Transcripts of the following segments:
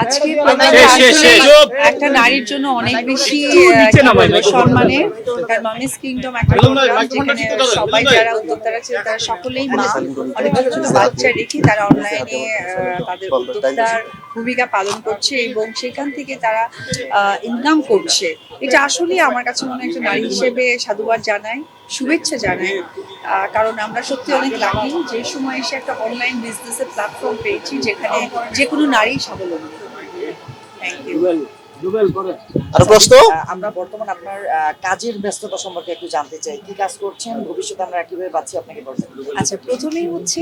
আজকে। একটা নারীর জন্য অনেক বেশি নিচে মামিস কিংডম একটা যেখানে সবাই যারা উদ্যোক্তারা ছিল তারা সকলেই মা। অনেক ছোট ছোট বাচ্চা রেখে তারা অনলাইনে তাদের উদ্যোক্তার ভূমিকা পালন করছে এবং সেখান থেকে তারা ইনকাম করছে। এটা আসলে আমার কাছে মনে হয় একটা নারী হিসেবে সাধুবাদ জানাই শুভেচ্ছা জানাই আহ, কারণ আমরা সত্যি অনেক লাকি যে সময় এসে একটা অনলাইন বিজনেসের প্ল্যাটফর্ম পেয়েছি যেখানে যে কোনো নারী স্বাবলম্বী। থ্যাংক ইউ আর প্রশ্ন? আমরা বর্তমান আপনার কাজের ব্যস্ততা সম্পর্কে একটু জানতে চাই। কি কাজ করছেন? ভবিষ্যতে আমরা কীভাবে পাচ্ছি আপনাকে বলছেন আচ্ছা প্রথমেই হচ্ছে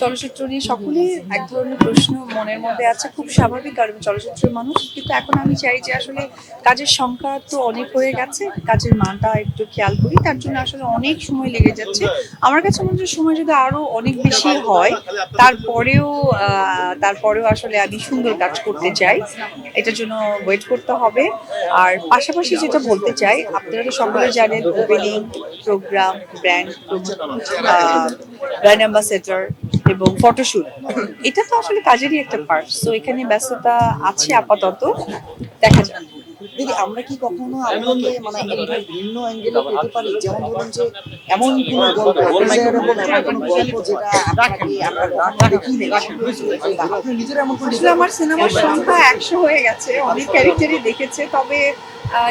চলচ্চিত্র নিয়ে সকলেই এক ধরনের প্রশ্ন মনের মধ্যে আছে খুব স্বাভাবিক কারণ চলচ্চিত্রের মানুষ। কিন্তু এখন আমি চাই যে আসলে কাজের সংখ্যা তো অনেক হয়ে গেছে কাজের মানটা একটু খেয়াল করি। তার জন্য আসলে অনেক সময় লেগে যাচ্ছে। আমার কাছে মনে হচ্ছে সময় যদি আরও অনেক বেশি হয় তারপরেও আহ, তারপরেও আসলে আমি সুন্দর কাজ করতে চাই। এটার জন্য ওয়েট করতে হবে। আর পাশাপাশি যেটা বলতে চাই, আপনারা তো সকলে জানেন opening program brand brand ambassador এবং ফটোশুট এটা তো আসলে কাজেরই একটা পার্ট সো এখানে ব্যস্ততা আছে আপাতত। দেখা যাক। দিদি আমরা কি কখনো আপনাকে মানে একটা ভিন্ন অ্যাঙ্গেলে পেতে পারি? যেমন ধরুন যে এমন কোনো গল্প এরকম এমন কোনো গল্প যেটা আপনাকে আমরা কখনো দেখিনি আপনি নিজের এমন কোনো আমার সিনেমার সংখ্যা একশো হয়ে গেছে অনেক ক্যারেক্টারই দেখেছে তবে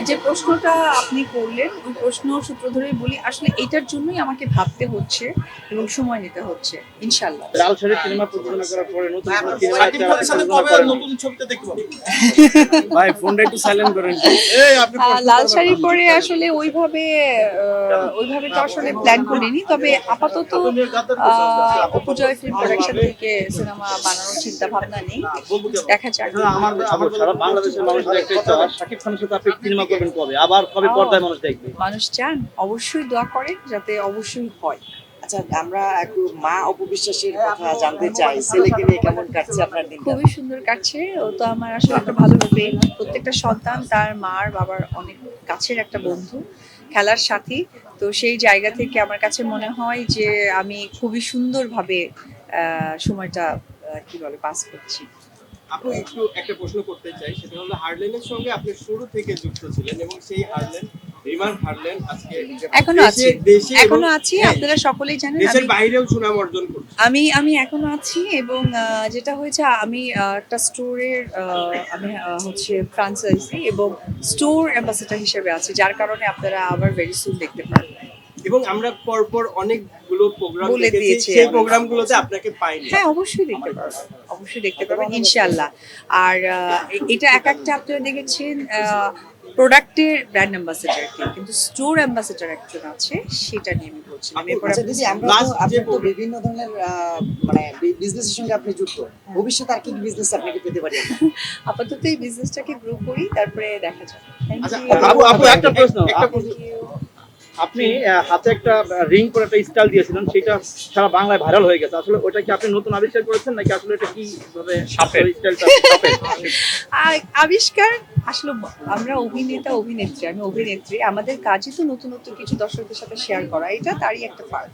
যে প্রশ্নটা আপনি করলেন ওই প্রশ্ন সূত্র ধরেই বলি আসলে এটার জন্যই আমাকে ভাবতে হচ্ছে এবং সময় নিতে হচ্ছে ইনশাল্লাহ লাল শাড়ি সিনেমা প্রযোজনা করার পরে নতুন সিনেমা সাকিব খানের সাথে কবে নতুন ছবিতে দেখব? ভাই ফোনটা একটু সাইলেন্ট করেন এই আপনি আহ, লাল শাড়ি পরে আসলে ওইভাবে ওইভাবে তো আসলে প্ল্যান করিনি। তবে আপাতত ফিল্ম প্রোডাকশন থেকে সিনেমা বানানোর চিন্তা ভাবনা নেই দেখা যাক। আমার আমার সারা বাংলাদেশের মানুষের একটা ইচ্ছা শাকিব খানের সাথে আপনি সিনেমা করবেন কবে? আবার কবে পর্দায় মানুষ দেখবে? মানুষ চান অবশ্যই দোয়া করেন যাতে অবশ্যই হয়। আচ্ছা আমরা একটু মা অপবিশ্বাসের কথা জানতে চাই। ছেলেকে নিয়ে কেমন কাটছে আপনার দিনটা? খুবই সুন্দর কাটছে। ও তো আমার আসলে একটা ভালো ফ্রেন্ড প্রত্যেকটা সন্তান তার মার বাবার অনেক কাছের একটা বন্ধু খেলার সাথী। তো সেই জায়গা থেকে আমার কাছে মনে হয় যে আমি খুবই সুন্দরভাবে আহ, সময়টা কি বলে পাস করছি। আপু একটু একটা প্রশ্ন করতে চাই সেটা হলো হার্লেনের সঙ্গে আপনি শুরু থেকে যুক্ত ছিলেন এবং সেই হার্লেন রিমার হার্লেন আজকে এখনও আছি। এখনও আছি আপনারা সকলেই জানেন দেশের বাইরেও সুনাম অর্জন করছে। আমি আমি এখনও আছি এবং যেটা হয়েছে আমি একটা স্টোরের আমি হচ্ছে ফ্রান্সাইজি এবং স্টোর অ্যাম্বাসেডার হিসেবে আছি যার কারণে আপনারা আবার ভেরি সুন দেখতে পারবেন এবং আমরা পরপর অনেকগুলো প্রোগ্রাম বলে দিয়েছে সেই প্রোগ্রামগুলোতে আপনাকে পাইনি। হ্যাঁ অবশ্যই দেখতে পারবেন অবশ্যই দেখতে পারবেন ইনশাআল্লাহ। আর এটা এক একটা আপনারা দেখেছেন প্রোডাক্টের ব্র্যান্ড অ্যাম্বাসেডার কে কিন্তু স্টোর অ্যাম্বাসেডার একজন আছে সেটা নিয়ে আমি বলছি আমি আচ্ছা আপনি- দিদি আমরা তো আপনি তো বিভিন্ন ধরনের আহ, মানে বিজনেসের সঙ্গে আপনি যুক্ত। ভবিষ্যতে আর কি বিজনেস আপনাকে পেতে পারি? আপাতত এই বিজনেসটাকে গ্রো করি তারপরে দেখা যাবে থ্যাংক আচ্ছা, ইউ আপু আপু একটা প্রশ্ন একটা আপনি আপনি হাতে একটা রিং করে একটা স্টাইল দিয়েছিলেন সেটা সারা বাংলায় ভাইরাল হয়ে গেছে। আসলে ওটা কি আপনি নতুন আবিষ্কার করেছেন নাকি আসলে এটা কি ভাবে সাপের। স্টাইলটা সাপের? আবিষ্কার আসলে আমরা অভিনেতা অভিনেত্রী আমি অভিনেত্রী আমাদের কাজই তো নতুন নতুন কিছু দর্শকদের সাথে শেয়ার করা এটা তারই একটা পার্ট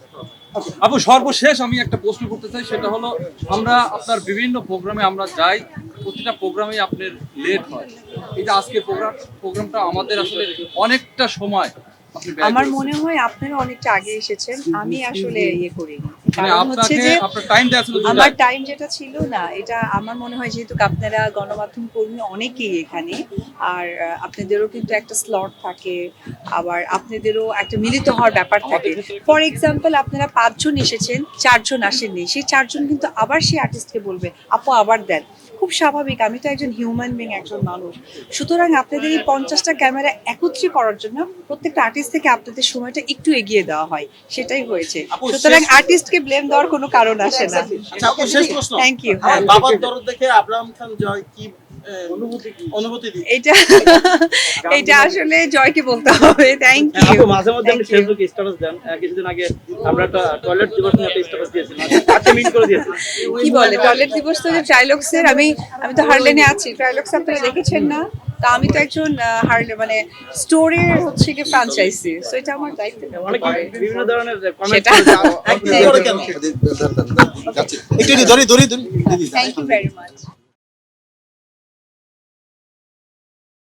আপু সর্বশেষ আমি একটা প্রশ্ন করতে চাই সেটা হলো আমরা আপনার বিভিন্ন প্রোগ্রামে আমরা যাই প্রতিটা প্রোগ্রামে আপনার লেট হয়। যে আজকের প্রোগ্রাম প্রোগ্রামটা আমাদের আসলে অনেকটা সময় আমার মনে হয় আপনারা অনেকটা আগে এসেছেন আমি আসলে ইয়ে করিনি। মানে। আমার টাইম যেটা ছিল না এটা আমার মনে হয় যেহেতু আপনারা গণমাধ্যম কর্মী অনেকেই এখানে আর আপনাদেরও কিন্তু একটা স্লট থাকে আবার আপনাদেরও একটা মিলিত হওয়ার ব্যাপার থাকে ফর এক্সাম্পল আপনারা পাঁচজন এসেছেন চারজন আসেননি সেই চারজন কিন্তু আবার সেই আর্টিস্টকে বলবে আপু আবার দেন খুব স্বাভাবিক আমি তো একজন হিউম্যান বিং একজন মানুষ। সুতরাং আপনাদের এই পঞ্চাশটা ক্যামেরা একত্রে করার জন্য প্রত্যেকটা আর্টিস্ট থেকে আপনাদের সময়টা একটু এগিয়ে দেওয়া হয়। সেটাই হয়েছে। সুতরাং আর্টিস্ট আর্টিস্টকে ব্লেম দেওয়ার কোনো কারণ আসে না। আচ্ছা থ্যাংক ইউ আমার বাবার দরদ দেখে আব্রাহাম খান জয় কি আহ, অনুভূতি কি? এটা এটা আসলে জয়কে বলতে হবে। থ্যাংক হ্যাঁ, ইউ মাঝে মধ্যে আপনি ফেসবুকে স্ট্যাটাস দেন। কিছুদিন আগে আমরা একটা টয়লেট দিবস নিয়ে একটা স্ট্যাটাস দিয়েছিলাম। আজকে করে দিয়েছি কি বলে? টয়লেট দিবস তো ট্রাইলক্সের আমি আমি তো হারলেনে আছি। ট্রাইলক্স আপনারা দেখেছেন না? তা আমি তো একজন হারলে মানে স্টোরের হচ্ছে কি ফ্রাঞ্চাইজি সো এটা আমার দায়িত্ব। বিভিন্ন ধরনের কমেন্ট সেটা করে কেন? একটু ধরি ধরি ধরি দিদি থ্যাংক ইউ ভেরি মাচ